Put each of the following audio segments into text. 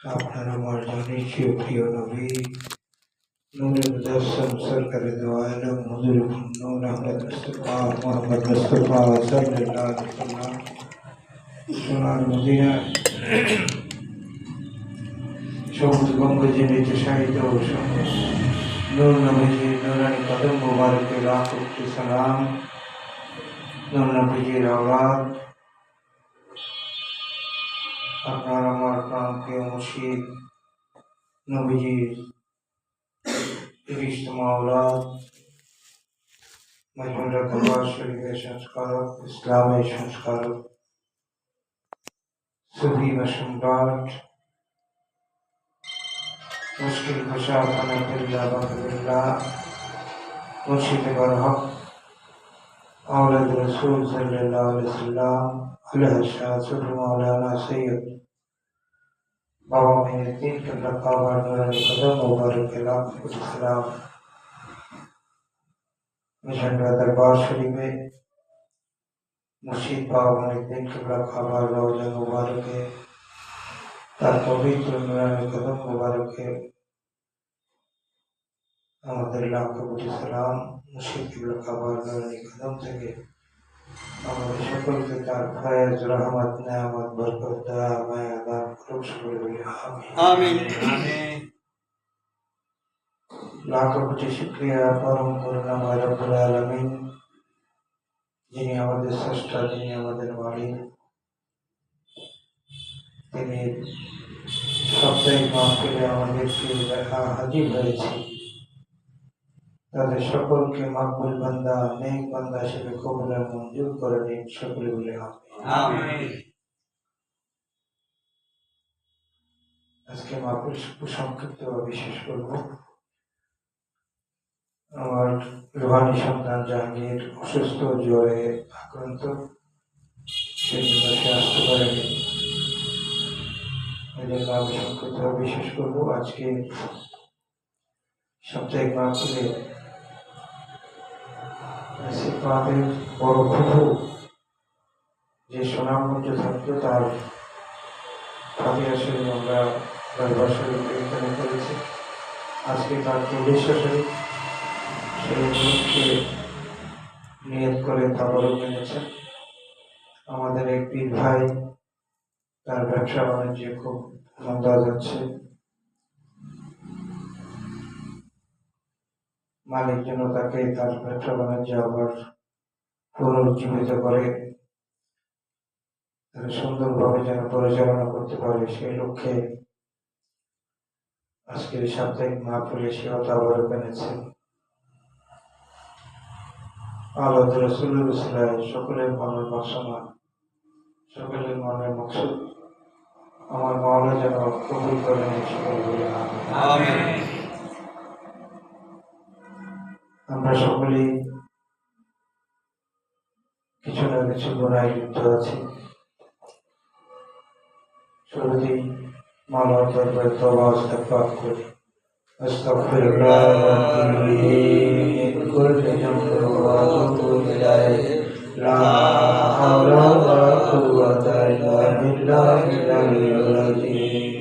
আপনার আমার জানি প্রিয় প্রিয় নবী নূরে মুজাসসাম সরকারে দো আলম হুজুর নূর আহমদ মুস্তাফা মোহাম্মদ মুস্তাফা সাল্লাল্লাহু আলাইহি ওয়াসাল্লাম সোনার মদিনা সবুজ গঙ্গজীবিত সাহিত্য নূর নবীজি নুরানি কদম মুবারকে লাখ কোটি সালাম নূর নবীজির আওলাদ আপনার আমার প্রাণ প্রিয় মুর্শিদ নবীজির তিরিশতম আওলাদ মজমুরা দরবার শরীফের সংস্কারক ইসলামের সংস্কারক সুফি বা সম্রাট মুশকিল ভাষা আনাফিল্লা বাকিল্লা মুর্শিদ বরহক और रसूल सल्लाम मौलाना सैद बाबा मेदीन के कदम मुबारक सलाम मिशन दरबार शरीफ में मुर्शीद बाबा मेदीन के मुबारक है ताबी कदम मुबारक কোটি সালাম মুর্শিদ কিবলা কাবার নুরানি কদম থেকে আমাদের সকলকে তার ফয়েজ রহমত নেয়ামত বরকত দয়া মায়া দান করুক সকলে বলি আমিন আমিন লাখ কোটি শুক্রিয়া পরম করুণাময় রব্বুল আলামিন যিনি আমাদের স্রষ্টা যিনি আমাদের মালিক তিনি সাপ্তাহিক মাহফিলে আমাদেরকে দেখা হাজির হয়েছে তাদের সকলকে মাকবুল বান্দা নেক বান্দা হিসেবে কবুল মঞ্জুর করে দিন। সকলে বলে আজকে মাহফিল সংক্ষিপ্ত বিশেষ করব। আমার রুহানি সন্তান জাহাঙ্গীর অসুস্থ জ্বরে আক্রান্ত। সেই জন্য সে আসতে পারেনি। এই জন্য আমি সংক্ষিপ্ত বিশেষ করব। আজকে সাপ্তাহিক মাহফিলে সিপাহের বড় খুবু যে সুনামগঞ্জ থাকতো তার ফাতিহা শরীফ আমরা দরবার শরীফ এখানে করেছি। আজকে তার চল্লিশ শরীফ, সেই নিয়ত করে তাবরক এনেছেন আমাদের এক পীর ভাই, তার ব্যবসা বাণিজ্যে খুব মন্দা যাচ্ছে। মালিক যেন তাকে তার ব্যবসা বাণিজ্য আবার পুনরুজ্জীবিত করে সুন্দরভাবে যেন পরিচালনা করতে পারে, সেই লক্ষ্যে আজকের সাপ্তাহিক মাহফিলে সেও আবার পেনেছে। আল্লাহ রসুল্লাহ সকলের মনের বাসনা, সকলের মনের মকসুদ, আমার মাওলা যেন কবুল করেন সকল বলে আমরা সকলেই কিছু না কিছু গুণায় লিপ্ত আছি। শুরুতেই মানব দরবারে তবা ইস্তেগফার করি। আস্তাগফিরুল্লাহ। মিন কুল্লি যামবিন ওয়া আতুবু ইলাইহি লা হাওলা ওয়া লা কুওয়াতা ইল্লা বিল্লাহিল আলিয়্যিল আযীম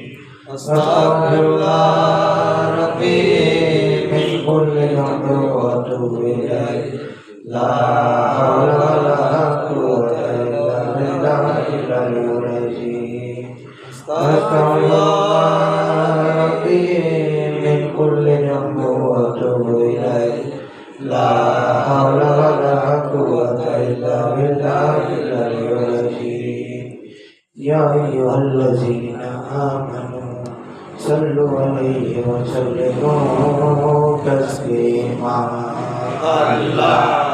lá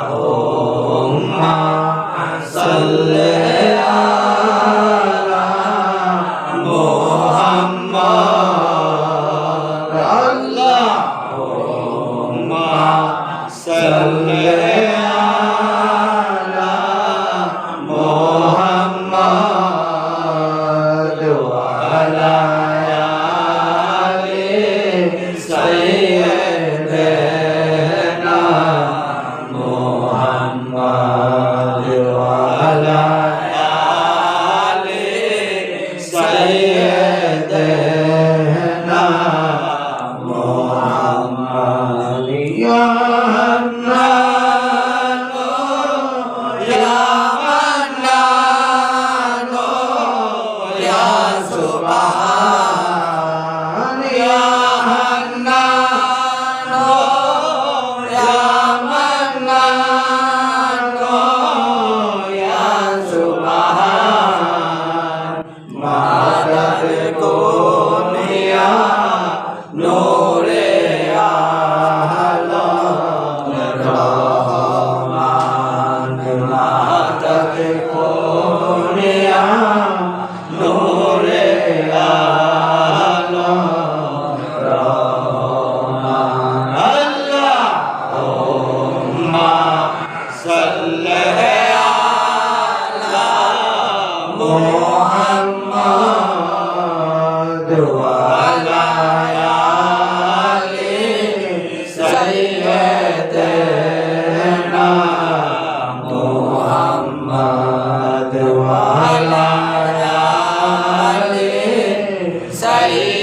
Aê!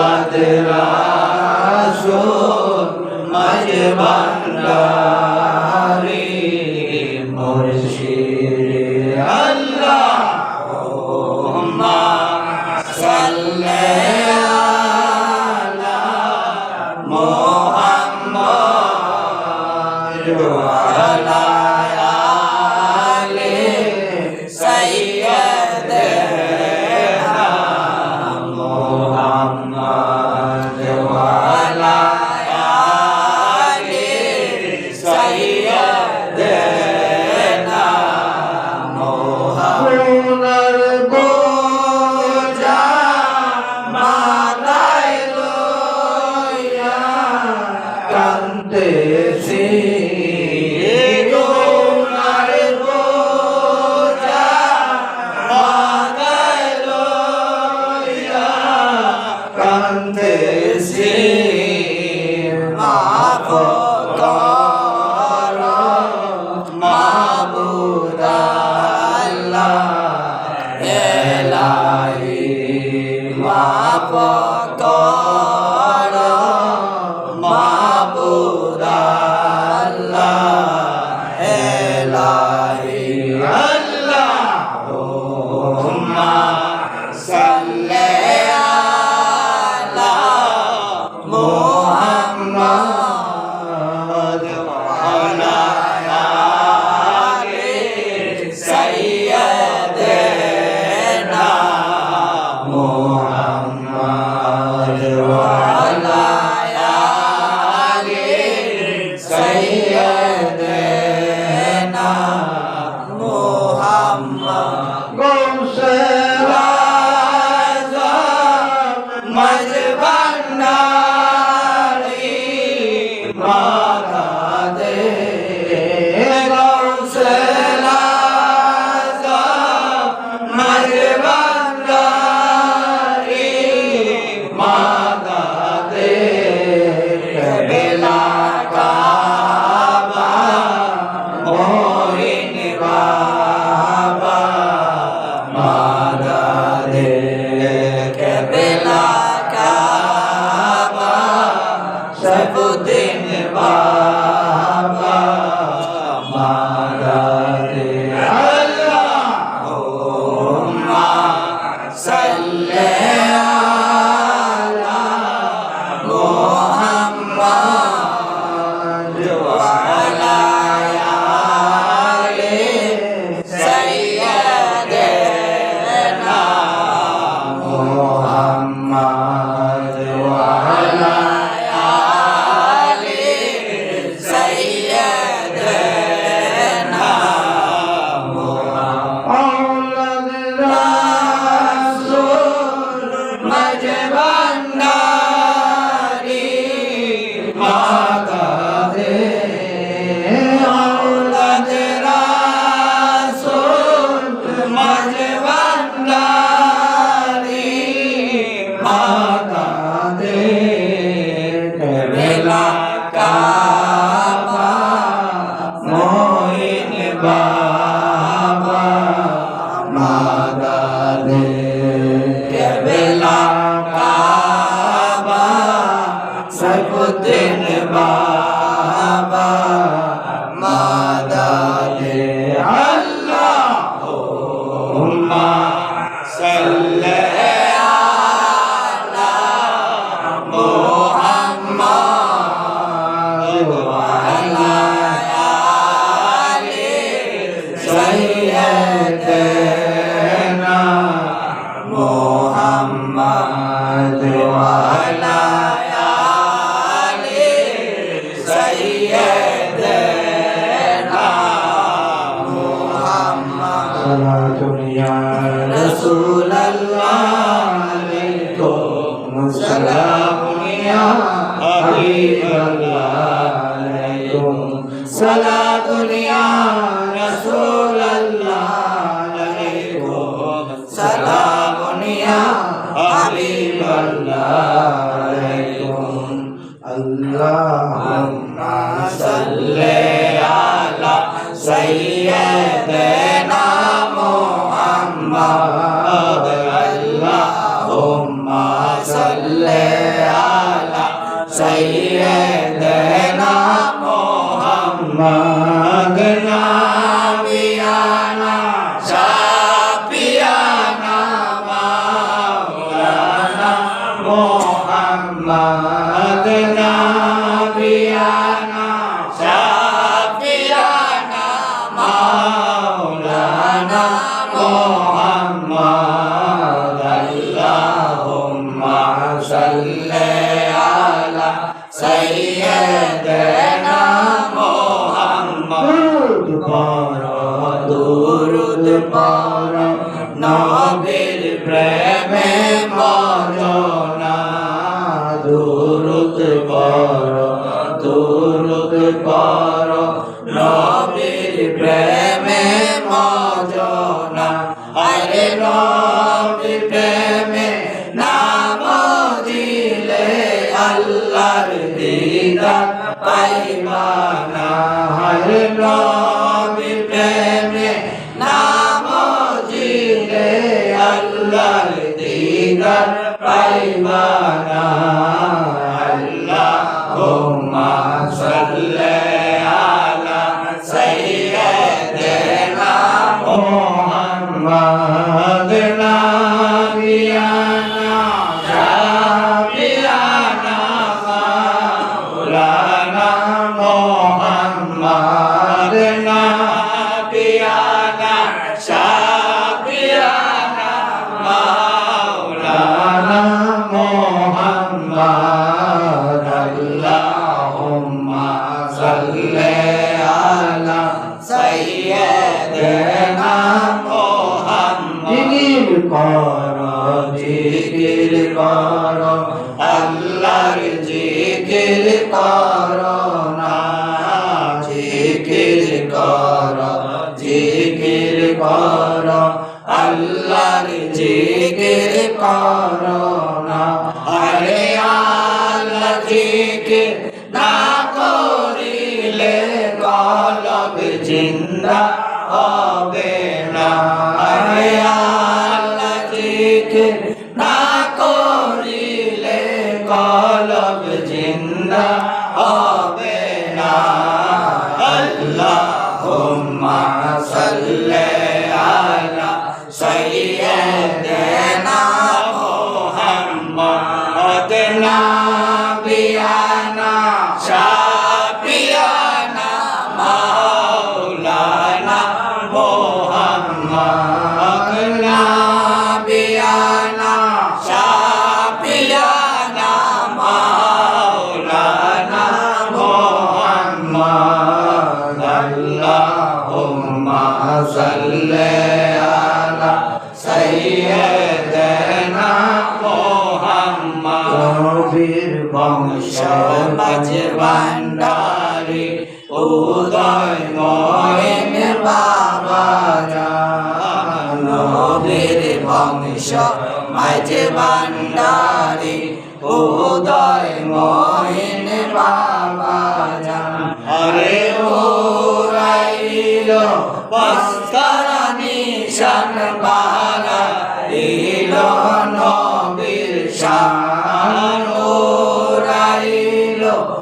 মাদরাসুন মাজমা সাইফুদ্দিন বাবা। صلاة يا رسول الله Sayyidina Muhammad পারা নবীর প্রেমের اللهم God. Allah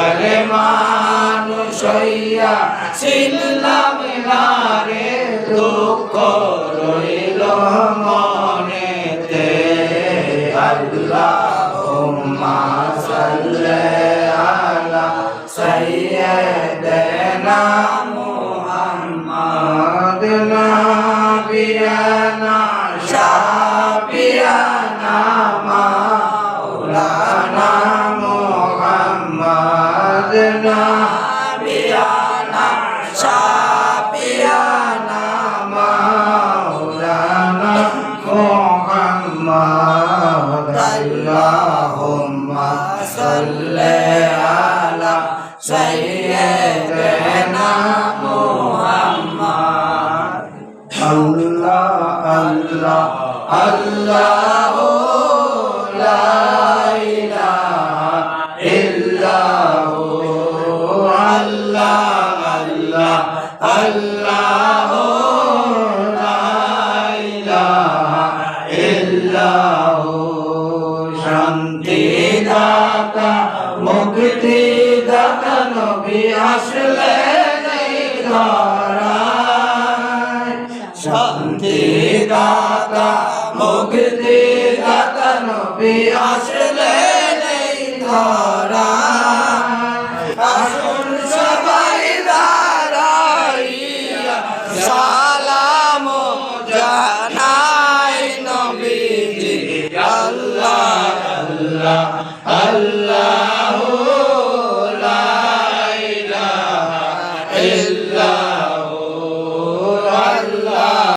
আরে মানুষ হইয়া ছিলাম মুক্তি দাতা নবী আসলে শান্তি দাতা মুক্তি দাতা নবী আসলে নেই ধরা